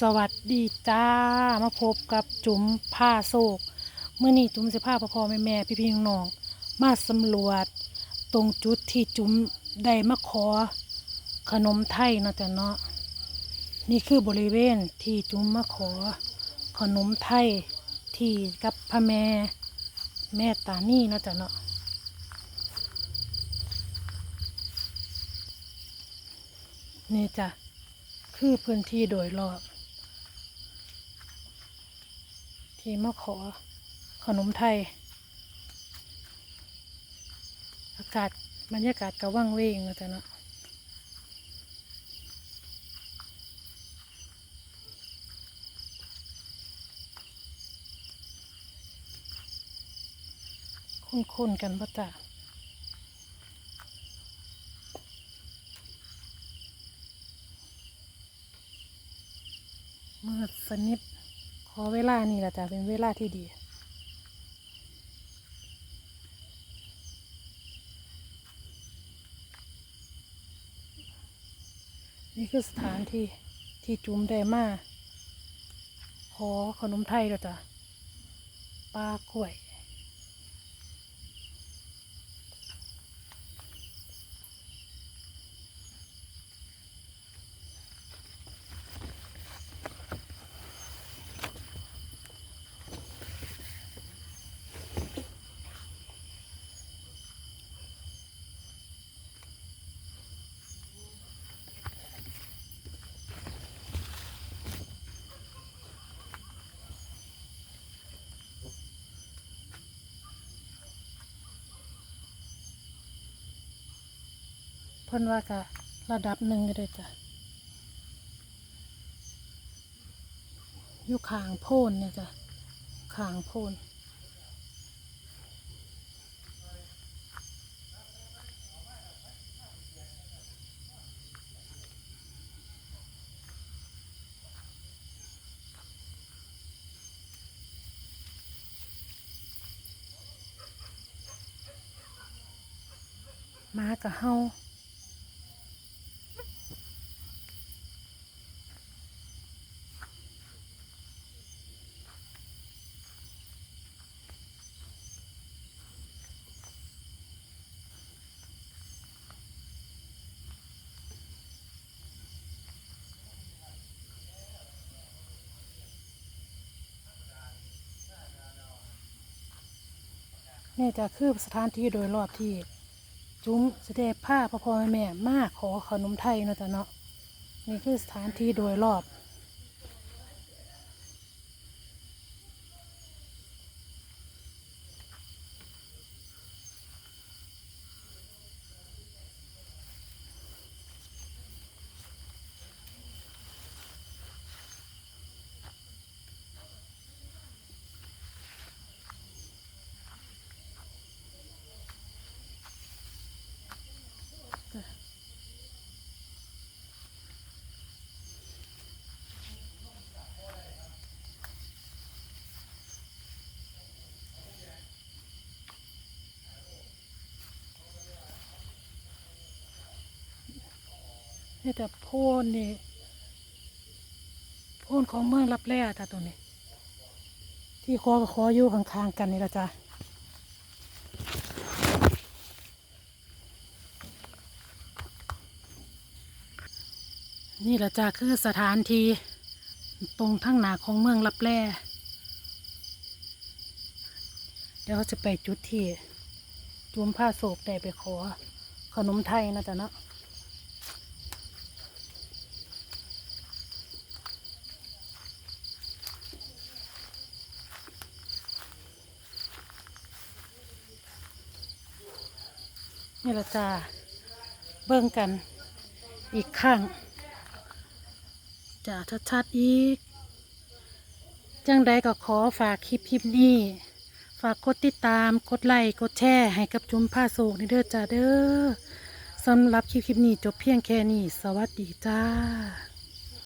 สวัสดีจ้ามาพบกับจุ๋มผ้าโศกเมื่อนี้จุ๋มจะพาพ่อพ่อแม่แม่พี่พี่น้องมาสำรวจ ตรงจุดที่จุ๋มได้มาขอ ขนมไทยนะจ้ะเนาะนี่คือบริเวณที่จุ๋มมาขอ ขนมไทยที่กับพระแม่แม่ตานี่นะจ้ะเนาะนี่จ้ะคือพื้นที่โดยรอบ ที่มาขอขนมไทย อากาศบรรยากาศก็ว่างเวงนะจ๊ะเนาะคุ้นๆกันปะจ๊ะมืดสนิท พอเวลานี่ละจ้ะเป็นเวลาที่ดีนี่คือสถานที่ที่จุ่มได้มาขอขนมไทยแล้วจ้ะปลากล้วย เพิ่นว่ากะระดับหนึ่งเลยจ้ะอยู่ขางโพนเนี่ยจ้ะขางโพนมากะเฮา นี่จะคือสถานที่โดยรอบที่ จุ้มแสดงผ้าพ่อพ่อแม่แม่มาขอขนมไทยเนาะจ๊ะเนาะนี่คือสถานที่โดยรอบ นี่แต่โพนนี่โพนของเมืองรับแร่จ้ะตัวนี้ ที่คอกับคออยู่ข้างๆกันนี่ละจ้ะนี่ละจ้ะคือสถานที่ตรงทั้งหนาของเมืองรับแร่เดี๋ยวเขาจะไปจุดที่จุมผ้าโศกได้ไปขอขนมไทยนะจ๊ะเนาะ นี่ละจ้าเบิ่งกันอีกข้างจะชัดๆอีก จังใดก็ขอฝากคลิปคลิปนี้ ฝากกดติดตาม กดไลค์ กดแชร์ให้กับจุมผ้าโศกนี่เด้อจ้าเด้อสำหรับคลิปคลิปนี้จบเพียงแค่นี้ สวัสดีจ้า